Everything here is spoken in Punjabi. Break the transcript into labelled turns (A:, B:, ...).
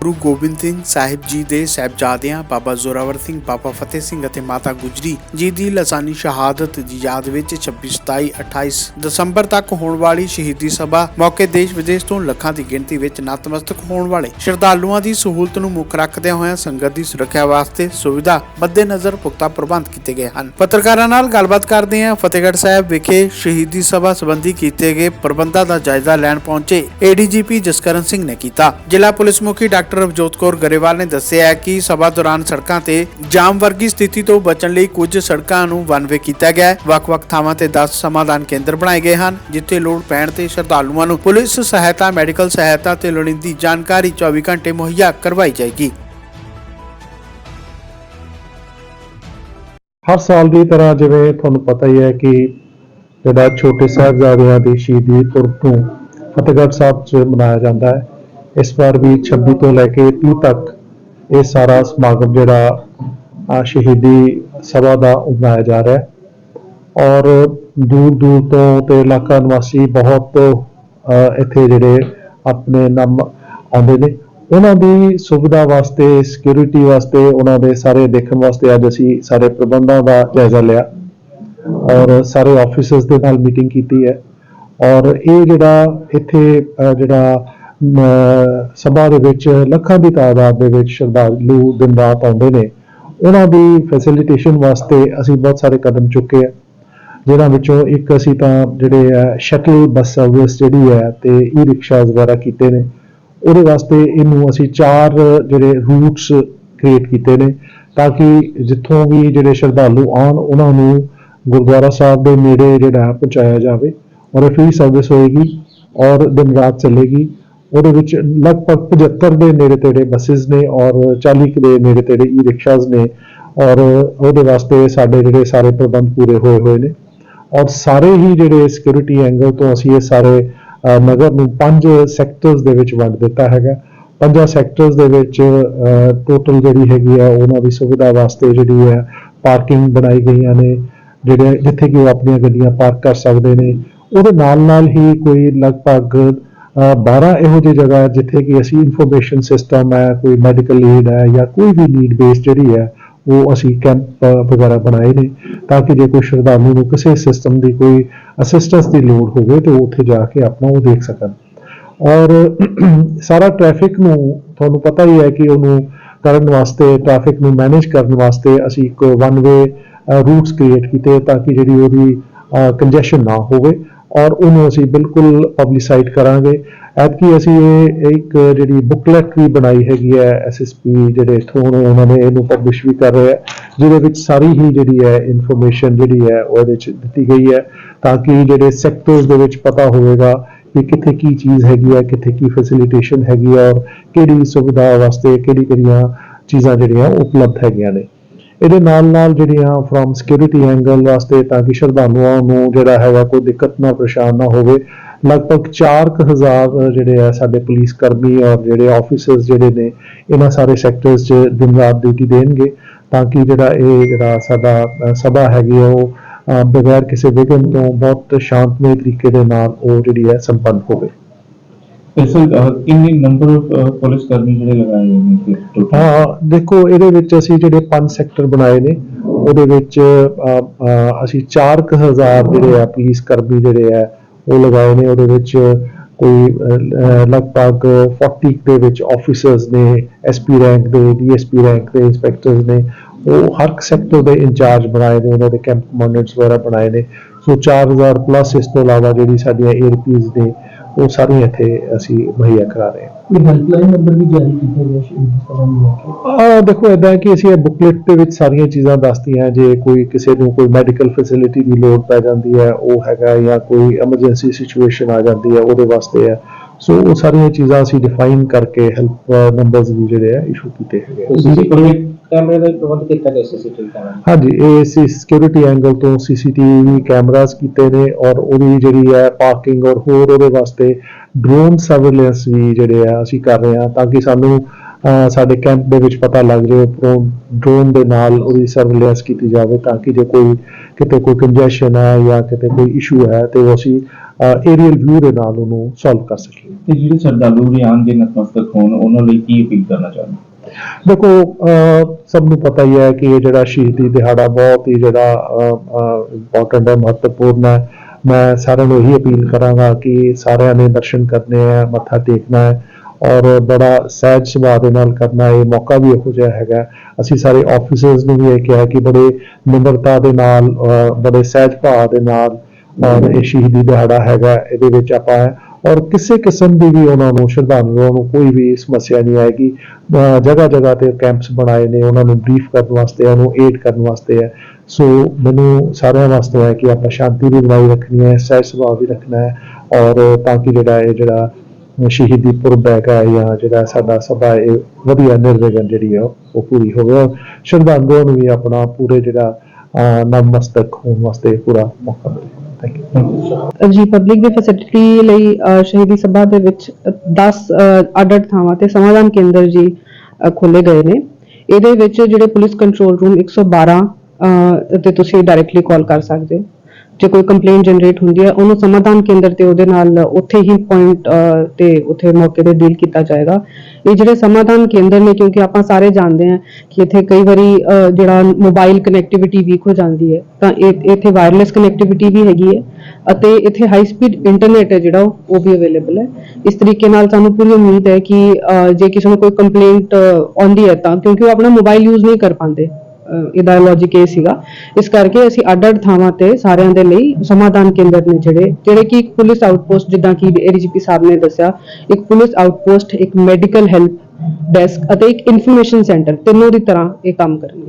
A: ਗੁਰੂ ਗੋਬਿੰਦ ਸਿੰਘ ਸਾਹਿਬ ਜੀ ਦੇ ਸਹਿਬਜ਼ਾਦਿਆਂ ਬਾਬਾ ਜ਼ੋਰਾਵਰ ਸਿੰਘ, ਬਾਬਾ ਫਤਿਹ ਸਿੰਘ ਅਤੇ ਮਾਤਾ ਗੁਜਰੀ ਜੀ ਦੀ ਲਸਾਨੀ ਸ਼ਹਾਦਤ ਦੀ ਯਾਦ ਵਿੱਚ 26 27 28 ਦਸੰਬਰ ਤੱਕ ਹੋਣ ਵਾਲੀ ਸ਼ਹੀਦੀ ਸਭਾ ਮੌਕੇ ਦੇਸ਼ ਵਿਦੇਸ਼ ਤੋਂ ਲੱਖਾਂ ਦੀ ਗਿਣਤੀ ਵਿੱਚ ਨਤਮਸਤਕ ਹੋਣ ਵਾਲੇ। ਸ਼ਰਧਾਲੂਆਂ ਦੀ ਸਹੂਲਤ ਨੂੰ ਮੁੱਖ ਰੱਖਦਿਆਂ ਹੋਇਆਂ ਸੰਗਤ ਦੀ ਸੁਰੱਖਿਆ ਵਾਸਤੇ ਸੁਵਿਧਾ ਮੱਦੇਨਜ਼ਰ ਪੁਖਤਾ ਪ੍ਰਬੰਧ ਕੀਤੇ ਗਏ ਹਨ। ਪੱਤਰਕਾਰਾਂ ਨਾਲ ਗੱਲਬਾਤ ਕਰਦੇ ਹਾਂ ਫਤਿਹਗੜ੍ਹ ਸਾਹਿਬ ਵਿਖੇ ਸ਼ਹੀਦੀ ਸਭਾ ਸੰਬੰਧੀ ਕੀਤੇ ਗਏ ਪ੍ਰਬੰਧਾਂ ਦਾ ਜਾਇਜ਼ਾ ਲੈਣ ਪਹੁੰਚੇ ਏਡੀਜੀਪੀ ਜਸਕਰਨ ਸਿੰਘ ਨੇ ਕੀਤਾ। ਜ਼ਿਲ੍ਹਾ ਪੁਲਿਸ ਮੁਖੀ ਡਾਕਟਰ ਅਵਜੋਤ ਕੌਰ ਗਰੇਵਾਲ ਨੇ ਦੱਸਿਆ ਕਿ ਸਭਾ ਦੌਰਾਨ ਸੜਕਾਂ ਤੇ ਜਾਮ ਵਰਗੀ ਸਥਿਤੀ ਤੋਂ ਬਚਣ ਲਈ ਕੁਝ ਸੜਕਾਂ ਨੂੰ ਵਨ ਕੀਤਾ ਗਿਆ ਹੈ। ਵੱਖ-ਵੱਖ ਥਾਵਾਂ ਤੇ 10 ਸਮਾਧਾਨ ਕੇਂਦਰ ਬਣਾਏ ਗਏ ਹਨ, ਜਿੱਥੇ ਲੋੜ ਪੈਣ ਤੇ ਸ਼ਰਧਾਲੂਆਂ ਨੂੰ ਪੁਲਿਸ, ਸਹਾਇਤਾ, ਮੈਡੀਕਲ ਸਹਾਇਤਾ ਤੇ ਲੋੜੀਂਦੀ ਜਾਣਕਾਰੀ 24 ਘੰਟੇ ਮੁਹੱਈਆ ਕਰਵਾਈ ਜਾਏਗੀ।
B: ਹਰ ਸਾਲ ਦੀ ਤਰ੍ਹਾਂ ਜਿਵੇਂ ਤੁਹਾਨੂੰ ਪਤਾ ਹੀ ਹੈ ਕਿ ਜਿਹੜਾ ਛੋਟੇ ਸਾਹਿਬਜ਼ਾਦਿਆਂ ਦੀ ਸ਼ਹੀਦੀ ਪੁਰਬ ਨੂੰ ਫਤਿਹਗੜ੍ਹ ਸਾਹਿਬ 'ਚ ਮਨਾਇਆ ਜਾਂਦਾ ਹੈ। ਇਸ ਵਾਰ ਵੀ 26 ਤੋਂ ਲੈ ਕੇ 30 ਤੱਕ ਇਹ ਸਾਰਾ ਸਮਾਗਮ ਜਿਹੜਾ ਸ਼ਹੀਦੀ ਸਭਾ ਦਾ ਮਨਾਇਆ ਜਾ ਰਿਹਾ ਹੈ। ਔਰ ਦੂਰ ਦੂਰ ਤੋਂ ਤੇ ਇਲਾਕਾ ਨਿਵਾਸੀ ਬਹੁਤ ਇੱਥੇ ਜਿਹੜੇ ਆਪਣੇ ਨਾਮ ਆਉਂਦੇ ਨੇ, ਉਹਨਾਂ ਦੀ ਸੁਵਿਧਾ ਵਾਸਤੇ ਸਿਕਿਉਰਿਟੀ ਵਾਸਤੇ, ਉਹਨਾਂ ਦੇ ਸਾਰੇ ਦੇਖਣ ਵਾਸਤੇ ਅੱਜ ਅਸੀਂ ਸਾਰੇ ਪ੍ਰਬੰਧਾਂ ਦਾ ਜਾਇਜ਼ਾ ਲਿਆ। ਔਰ ਸਾਰੇ ਆਫੀਸਰਸ ਦੇ ਨਾਲ ਮੀਟਿੰਗ ਕੀਤੀ ਹੈ। ਔਰ ਇਹ ਜਿਹੜਾ ਇੱਥੇ ਜਿਹੜਾ ਸਭਾ ਦੇ ਵਿੱਚ, ਲੱਖਾਂ ਦੀ ਤਾਦਾਦ ਦੇ ਵਿੱਚ ਸ਼ਰਧਾਲੂ ਦਿਨ ਰਾਤ ਆਉਂਦੇ ਨੇ। ਉਹਨਾਂ ਦੀ ਫੈਸਿਲਿਟੇਸ਼ਨ ਵਾਸਤੇ ਅਸੀਂ ਬਹੁਤ ਸਾਰੇ ਕਦਮ ਚੁੱਕੇ ਆ ਜਿਹਨਾਂ ਵਿੱਚੋਂ ਇੱਕ ਅਸੀਂ ਤਾਂ ਜਿਹੜੇ ਆ ਸ਼ਟਲ ਬੱਸ ਸਰਵਿਸ ਜਿਹੜੀ ਹੈ ਤੇ ਈ ਰਿਕਸ਼ਾ ਵਗੈਰਾ ਕੀਤੇ ਨੇ। ਉਹਦੇ ਵਾਸਤੇ ਇਹਨੂੰ ਅਸੀਂ ਚਾਰ ਜਿਹੜੇ ਰੂਟਸ ਕ੍ਰੀਏਟ ਕੀਤੇ ਨੇ, ਤਾਂ ਕਿ ਜਿੱਥੋਂ ਵੀ ਜਿਹੜੇ ਸ਼ਰਧਾਲੂ ਆਉਣ, ਉਹਨਾਂ ਨੂੰ ਗੁਰਦੁਆਰਾ ਸਾਹਿਬ ਦੇ ਨੇੜੇ ਜਿਹੜਾ ਪਹੁੰਚਾਇਆ ਜਾਵੇ, ਔਰ ਇਹ ਫ੍ਰੀ ਸਰਵਿਸ ਹੋਏਗੀ ਔਰ ਦਿਨ ਰਾਤ ਚੱਲੇਗੀ। ਉਹਦੇ ਵਿੱਚ ਲਗਭਗ 75 ਦੇ ਨੇੜੇ ਤੇੜੇ ਬੱਸਿਸ ਨੇ ਔਰ 40 ਕੁ ਦੇ ਨੇੜੇ ਤੇੜੇ ਈ ਰਿਕਸ਼ਾਸ ਨੇ ਔਰ ਉਹਦੇ ਵਾਸਤੇ ਸਾਡੇ ਜਿਹੜੇ ਸਾਰੇ ਪ੍ਰਬੰਧ ਪੂਰੇ ਹੋਏ ਹੋਏ ਨੇ। ਔਰ ਸਾਰੇ ਹੀ ਜਿਹੜੇ ਸਿਕਿਉਰਿਟੀ ਐਂਗਲ ਤੋਂ ਅਸੀਂ ਇਹ ਸਾਰੇ ਨਗਰ ਨੂੰ ਪੰਜ ਸੈਕਟਰਸ ਦੇ ਵਿੱਚ ਵੰਡ ਦਿੱਤਾ ਹੈਗਾ। ਪੰਜਾਂ ਸੈਕਟਰਸ ਦੇ ਵਿੱਚ ਟੋਟਲ ਜਿਹੜੀ ਹੈਗੀ ਆ, ਉਹਨਾਂ ਦੀ ਸੁਵਿਧਾ ਵਾਸਤੇ ਜਿਹੜੀ ਹੈ ਪਾਰਕਿੰਗ ਬਣਾਈ ਗਈਆਂ ਨੇ, ਜਿਹੜੇ ਜਿੱਥੇ ਕਿ ਉਹ ਆਪਣੀਆਂ ਗੱਡੀਆਂ ਪਾਰਕ ਕਰ ਸਕਦੇ ਨੇ। ਉਹਦੇ ਨਾਲ ਨਾਲ ਹੀ ਕੋਈ ਲਗਭਗ 12 ਇਹੋ ਜਿਹੀ ਜਗ੍ਹਾ ਜਿੱਥੇ ਕਿ ਅਸੀਂ ਇਨਫੋਰਮੇਸ਼ਨ ਸਿਸਟਮ ਹੈ, ਕੋਈ ਮੈਡੀਕਲ ਏਡ ਹੈ ਜਾਂ ਕੋਈ ਵੀ ਨੀਡ ਬੇਸ ਜਿਹੜੀ ਹੈ, ਉਹ ਅਸੀਂ ਕੈਂਪ ਵਗੈਰਾ ਬਣਾਏ ਨੇ ਤਾਂ ਕਿ ਜੇ ਕੋਈ ਸ਼ਰਧਾਲੂ ਨੂੰ ਕਿਸੇ ਸਿਸਟਮ ਦੀ ਕੋਈ ਅਸਿਸਟੈਂਸ ਦੀ ਲੋੜ ਹੋਵੇ ਤੇ ਉਹ ਉੱਥੇ ਜਾ ਕੇ ਆਪਣਾ ਉਹ ਦੇਖ ਸਕਣ। ਔਰ ਸਾਰਾ ਟ੍ਰੈਫਿਕ ਨੂੰ ਤੁਹਾਨੂੰ ਪਤਾ ਹੀ ਹੈ ਕਿ ਉਹਨੂੰ ਕਰਨ ਵਾਸਤੇ ਟ੍ਰੈਫਿਕ ਨੂੰ ਮੈਨੇਜ ਕਰਨ ਵਾਸਤੇ ਅਸੀਂ ਇੱਕ ਵਨ ਵੇ ਰੂਟਸ ਕ੍ਰੀਏਟ ਕੀਤੇ ਤਾਂ ਕਿ ਜਿਹੜੀ ਉਹਦੀ ਕੰਜੈਸ਼ਨ ਨਾ ਹੋਵੇ। ਔਰ ਉਹਨੂੰ ਅਸੀਂ ਬਿਲਕੁਲ ਪਬਲਿਸਾਈਡ ਕਰਾਂਗੇ। ਐਤਕੀ ਅਸੀਂ ਇਹ ਇੱਕ ਜਿਹੜੀ ਬੁਕਲੈਟ ਵੀ ਬਣਾਈ ਹੈਗੀ ਹੈ ਐਸਐਸਪੀ ਜਿਹੜੇ ਇੱਥੋਂ ਨੇ ਉਹਨਾਂ ਨੇ ਇਹਨੂੰ ਪਬਲਿਸ਼ ਵੀ ਕਰ ਰਹੇ ਹੈ ਜਿਹਦੇ ਵਿੱਚ ਸਾਰੀ ਹੀ ਜਿਹੜੀ ਹੈ ਇਨਫੋਰਮੇਸ਼ਨ ਜਿਹੜੀ ਹੈ ਉਹਦੇ ਵਿੱਚ ਦਿੱਤੀ ਗਈ ਹੈ ਤਾਂ ਕਿ ਜਿਹੜੇ ਸੈਕਟਰਸ ਦੇ ਵਿੱਚ ਪਤਾ ਹੋਵੇਗਾ ਕਿ ਕਿੱਥੇ ਕੀ ਚੀਜ਼ ਹੈਗੀ ਹੈ, ਕਿੱਥੇ ਕੀ ਫੈਸਿਲਿਟੇਸ਼ਨ ਹੈਗੀ ਹੈ ਔਰ ਕਿਹੜੀ ਸੁਵਿਧਾ ਵਾਸਤੇ ਕਿਹੜੀ ਕਿਹੜੀਆਂ ਚੀਜ਼ਾਂ ਜਿਹੜੀਆਂ ਉਪਲਬਧ ਹੈਗੀਆਂ ਨੇ। ਇਹਦੇ ਨਾਲ ਨਾਲ ਜਿਹੜੀਆਂ ਫਰਮ ਸਿਕਿਉਰਿਟੀ ਐਂਗਲ ਵਾਸਤੇ ਤਾਂ ਕਿ ਸ਼ਰਧਾਲੂਆਂ ਨੂੰ ਜਿਹੜਾ ਹੈਗਾ ਕੋਈ ਦਿੱਕਤ ਨਾ, ਪਰੇਸ਼ਾਨ ਨਾ ਹੋਵੇ। ਲਗਭਗ 4000 ਜਿਹੜੇ ਆ ਸਾਡੇ ਪੁਲਿਸ ਕਰਮੀ ਔਰ ਜਿਹੜੇ ਆਫੀਸਰਸ ਜਿਹੜੇ ਨੇ, ਇਹਨਾਂ ਸਾਰੇ ਸੈਕਟਰਸ 'ਚ ਦਿਨ ਰਾਤ ਡਿਊਟੀ ਦੇਣਗੇ ਤਾਂ ਕਿ ਜਿਹੜਾ ਇਹ ਜਿਹੜਾ ਸਾਡਾ ਸਭਾ ਹੈਗੀ ਹੈ ਉਹ ਬਗੈਰ ਕਿਸੇ ਵਿਘਨ ਤੋਂ ਬਹੁਤ ਸ਼ਾਂਤਮਈ ਤਰੀਕੇ ਦੇ ਨਾਲ ਉਹ ਜਿਹੜੀ ਹੈ ਸੰਪੰਨ ਹੋਵੇ।
C: ਸਰ ਕਿੰਨੇ ਨੰਬਰ ਆਫ ਪੁਲਿਸ ਕਰਮੀ ਜਿਹੜੇ ਲਗਾਏ ਨੇ ਫਿਰ total?
B: ਹਾਂ ਦੇਖੋ ਇਹਦੇ ਵਿੱਚ ਅਸੀਂ ਜਿਹੜੇ ਪੰਜ ਸੈਕਟਰ ਬਣਾਏ ਨੇ ਉਹਦੇ ਵਿੱਚ ਅ, ਅ, ਅਸੀਂ 4000 ਜਿਹੜੇ ਆ ਪੁਲਿਸ ਕਰਮੀ ਜਿਹੜੇ ਆ ਉਹ ਲਗਾਏ ਨੇ ਉਹਦੇ ਵਿੱਚ ਕੋਈ ਲਗਭਗ 40 ਦੇ ਵਿੱਚ ਆਫੀਸਰਸ ਨੇ ਐਸਪੀ ਰੈਂਕ ਦੇ ਡੀਐਸਪੀ ਰੈਂਕ ਦੇ ਇੰਸਪੈਕਟਰਸ ਨੇ ਉਹ ਹਰ ਸੈਕਟਰ ਦੇ ਇੰਚਾਰਜ ਬਣਾਏ ਨੇ ਉਹਨਾਂ ਦੇ ਕੈਂਪ ਕਮਾਂਡੈਂਟਸ ਵਗੈਰਾ ਬਣਾਏ ਨੇ ਸੋ 4000 ਪਲੱਸ ਇਸ ਤੋਂ ਇਲਾਵਾ ਜਿਹੜੀ ਸਾਡੀਆਂ ਏਆਰਪੀਜ਼ ਨੇ ਉਹ ਸਾਰੀਆਂ ਇੱਥੇ ਅਸੀਂ ਮੁਹੱਈਆ ਕਰਾ ਰਹੇ ਹਾਂ।
D: ਇਹ ਹੈਲਪਲਾਈਨ ਨੰਬਰ ਵੀ ਜਾਰੀ ਕੀਤਾ ਗਿਆ ਸ਼ਹੀਦ ਸਭਾ ਨੂੰ ਲੈ ਕੇ?
B: ਆ ਦੇਖੋ ਇਦਾਂ ਕਿ ਅਸੀਂ ਇਹ ਬੁਕਲੇਟ ਦੇ ਵਿੱਚ ਸਾਰੀਆਂ ਚੀਜ਼ਾਂ ਦੱਸਦੀਆਂ ਜੇ ਕੋਈ ਕਿਸੇ ਨੂੰ ਕੋਈ ਮੈਡੀਕਲ ਫੈਸਿਲਿਟੀ ਦੀ ਲੋੜ ਪੈ ਜਾਂਦੀ ਹੈ ਉਹ ਹੈਗਾ ਜਾਂ ਕੋਈ ਐਮਰਜੈਂਸੀ ਸਿਚੁਏਸ਼ਨ ਆ ਜਾਂਦੀ ਹੈ ਉਹਦੇ ਵਾਸਤੇ ਹੈ। ਸੋ ਉਹ ਸਾਰੀਆਂ ਚੀਜ਼ਾਂ ਅਸੀਂ ਡਿਫਾਈਨ ਕਰਕੇ ਹੈਲਪ ਨੰਬਰਸ ਵੀ ਜਿਹੜੇ ਆ ਇਸ਼ੂ ਕੀਤੇ ਹੈਗੇ ਆ।
D: ਸੀਸੀਟੀਵੀ ਕੈਮਰੇ ਦਾ ਪ੍ਰਬੰਧ ਕੀਤਾ ਗਿਆ ਸੀਸੀਟੀਵੀ ਕੈਮਰਾ।
B: ਹਾਂਜੀ ਇਹ ਸੀ ਸਿਕਿਉਰਿਟੀ ਐਂਗਲ ਤੋਂ ਸੀਸੀਟੀਵੀ ਕੈਮਰਾਸ ਕੀਤੇ ਨੇ ਔਰ ਉਹਦੀ ਜਿਹੜੀ ਹੈ ਪਾਰਕਿੰਗ ਔਰ ਹੋਰ ਉਹਦੇ ਵਾਸਤੇ ਡਰੋਨ ਸਰਵੇਲੈਂਸ ਵੀ ਜਿਹੜੇ ਆ ਅਸੀਂ ਕਰ ਰਹੇ ਹਾਂ ਤਾਂ ਕਿ ਸਾਨੂੰ ਸਾਡੇ ਕੈਂਪ ਦੇ ਵਿੱਚ ਪਤਾ ਲੱਗ ਜਾਏ ਉੱਪਰੋਂ ਡਰੋਨ ਦੇ ਨਾਲ ਉਹਦੀ ਸਰਵੇਲੈਂਸ ਕੀਤੀ ਜਾਵੇ ਤਾਂ ਕਿ ਜੇ ਕੋਈ ਕਿਤੇ ਕੋਈ ਕੰਜੈਸ਼ਨ ਹੈ ਜਾਂ ਕਿਤੇ ਕੋਈ ਇਸ਼ੂ ਹੈ ਤੇ ਉਹ ਅਸੀਂ ਏਰੀਅਲ ਵਿਊ ਦੇ ਨਾਲ ਉਹਨੂੰ ਸੋਲਵ ਕਰ ਸਕੀਏ।
C: ਤੇ ਜਿਹੜੇ ਸ਼ਰਧਾਲੂ ਉਰੇ ਆਉਣਗੇ ਨਤਮਸਤਕ ਹੋਣ ਉਹਨਾਂ ਲਈ ਕੀ ਅਪੀਲ ਕਰਨਾ ਚਾਹੁੰਦੇ
B: ਦੇਖੋ, ਅਹ, ਸਭ ਨੂੰ ਪਤਾ ਹੀ ਹੈ ਕਿ ਇਹ ਜਿਹੜਾ ਸ਼ਹੀਦੀ ਦਿਹਾੜਾ ਬਹੁਤ ਹੀ ਜਿਹੜਾ ਇੰਪੋਰਟੈਂਟ ਹੈ, ਮਹੱਤਵਪੂਰਨ ਹੈ। ਮੈਂ ਸਾਰਿਆਂ ਨੂੰ ਇਹੀ ਅਪੀਲ ਕਰਾਂਗਾ ਕਿ ਸਾਰਿਆਂ ਨੇ ਦਰਸ਼ਨ ਕਰਨੇ ਹੈ, ਮੱਥਾ ਟੇਕਣਾ ਹੈ ਔਰ ਬੜਾ ਸਹਿਜ ਸੁਭਾਅ ਦੇ ਨਾਲ ਕਰਨਾ ਇਹ ਮੌਕਾ ਵੀ ਇਹੋ ਜਿਹਾ ਹੈਗਾ। ਅਸੀਂ ਸਾਰੇ ਆਫੀਸਰਸ ਨੂੰ ਵੀ ਇਹ ਕਿਹਾ ਕਿ ਬੜੇ ਨਿਮਰਤਾ ਦੇ ਨਾਲ ਬੜੇ ਸਹਿਜ ਭਾਅ ਦੇ ਨਾਲ ਔਰ ਇਹ ਸ਼ਹੀਦੀ ਦਿਹਾੜਾ ਹੈਗਾ। ਇਹਦੇ ਵਿੱਚ ਆਪਾਂ ਔਰ ਕਿਸੇ ਕਿਸਮ ਦੀ ਵੀ ਉਹਨਾਂ ਨੂੰ ਸ਼ਰਧਾਲੂਆਂ ਨੂੰ ਕੋਈ ਵੀ ਸਮੱਸਿਆ ਨਹੀਂ ਆਏਗੀ। ਜਗ੍ਹਾ ਜਗ੍ਹਾ ਤੇ ਕੈਂਪਸ ਬਣਾਏ ਨੇ, ਉਹਨਾਂ ਨੂੰ ਬਰੀਫ ਕਰਨ ਵਾਸਤੇ, ਉਹਨੂੰ ਏਡ ਕਰਨ ਵਾਸਤੇ ਹੈ। ਸੋ ਮੈਨੂੰ ਸਾਰਿਆਂ ਵਾਸਤੇ ਹੈ ਕਿ ਆਪਾਂ ਸ਼ਾਂਤੀ ਵੀ ਬਣਾਈ ਰੱਖਣੀ ਹੈ, ਸਹਿਜ ਸੁਭਾਅ ਵੀ ਰੱਖਣਾ ਹੈ ਔਰ ਤਾਂ ਕਿ ਜਿਹੜਾ ਇਹ ਜਿਹੜਾ ਸ਼ਹੀਦੀ ਪੁਰਬ ਹੈਗਾ ਜਾਂ ਜਿਹੜਾ ਸਾਡਾ ਸਭਾ ਇਹ ਵਧੀਆ ਨਿਰਵਿਘਨ ਜਿਹੜੀ ਆ ਉਹ ਪੂਰੀ ਹੋਵੇ। ਔਰ ਸ਼ਰਧਾਲੂਆਂ ਨੂੰ ਵੀ ਆਪਣਾ ਪੂਰੇ ਜਿਹੜਾ, ਅਹ ਨਮਸਤਕ ਹੋਣ ਵਾਸਤੇ ਪੂਰਾ ਮੌਕਾ ਮਿਲੇ।
E: ਜੀ ਪਬਲਿਕ ਦੀ ਫੈਸਿਲਿਟੀ ਲਈ ਸ਼ਹੀਦੀ ਸਭਾ ਦੇ ਵਿੱਚ 10 ਅੱਡ-ਅੱਡ ਥਾਵਾਂ ਤੇ ਸਮਾਧਾਨ ਕੇਂਦਰ ਜੀ ਖੋਲੇ ਗਏ ਨੇ। ਇਹਦੇ ਵਿੱਚ ਜਿਹੜੇ ਪੁਲਿਸ ਕੰਟਰੋਲ ਰੂਮ 112 ਅ, ਤੇ ਤੁਸੀਂ ਡਾਇਰੈਕਟਲੀ ਕਾਲ ਕਰ ਸਕਦੇ ਹੋ। ਜੇ ਕੋਈ ਕੰਪਲੇਂਟ ਜਨਰੇਟ ਹੁੰਦੀ ਹੈ, ਉਹਨੂੰ ਸਮਾਧਾਨ ਕੇਂਦਰ ਤੇ ਉਹਦੇ ਨਾਲ ਉੱਥੇ ਹੀ ਪੁਆਇੰਟ ਤੇ ਉੱਥੇ ਮੌਕੇ ਤੇ ਡੀਲ ਕੀਤਾ ਜਾਏਗਾ। ਇਹ ਜਿਹੜੇ ਸਮਾਧਾਨ ਕੇਂਦਰ ਨੇ, ਕਿਉਂਕਿ ਆਪਾਂ ਸਾਰੇ ਜਾਣਦੇ ਹਾਂ ਕਿ ਇੱਥੇ ਕਈ ਵਾਰੀ ਜਿਹੜਾ ਮੋਬਾਈਲ ਕਨੈਕਟੀਵਿਟੀ ਵੀਕ ਹੋ ਜਾਂਦੀ ਹੈ, ਤਾਂ ਇਹ- ਇੱਥੇ ਵਾਇਰਲੈਸ ਕਨੈਕਟੀਵਿਟੀ ਵੀ ਹੈਗੀ ਹੈ ਅਤੇ ਇੱਥੇ ਹਾਈ ਸਪੀਡ ਇੰਟਰਨੈਟ ਹੈ ਜਿਹੜਾ, ਉਹ ਵੀ ਅਵੇਲੇਬਲ ਹੈ। ਇਸ ਤਰੀਕੇ ਨਾਲ ਸਾਨੂੰ ਪੂਰੀ ਉਮੀਦ ਹੈ ਕਿ ਜੇ ਕਿਸੇ ਨੂੰ ਕੋਈ ਕੰਪਲੇਂਟ ਆਉਂਦੀ ਹੈ ਤਾਂ, ਕਿਉਂਕਿ ਉਹ ਆਪਣਾ ਮੋਬਾਈਲ ਯੂਜ਼ ਨਹੀਂ ਕਰ ਪਾਉਂਦੇ। ਅ, ਇਹਦਾ ਇਹ ਸੀਗਾ। ਇਸ ਕਰਕੇ ਅਸੀਂ ਅੱਡ-ਅੱਡ ਥਾਵਾਂ ਤੇ ਸਾਰਿਆਂ ਦੇ ਲਈ ਸਮਾਧਾਨ ਕੇਂਦਰ ਨੇ ਜਿਹੜੇ ਜਿਹੜੇ ਕਿ ਇੱਕ ਪੁਲਿਸ ਆਊਟਪੋਸਟ ਜਿੱਦਾਂ ਕਿ ਏਡੀਜੀਪੀ ਸਾਹਿਬ ਨੇ ਦੱਸਿਆ ਇੱਕ ਪੁਲਿਸ ਆਊਟਪੋਸਟ ਇੱਕ ਮੈਡੀਕਲ ਹੈਲਪ ਡੈਸਕ ਅਤੇ ਇੱਕ ਇਨਫੋਰਮੇਸ਼ਨ ਸੈਂਟਰ ਤਿੰਨੋਂ ਦੀ ਤਰ੍ਹਾਂ ਇਹ ਕੰਮ ਕਰਨਗੇ।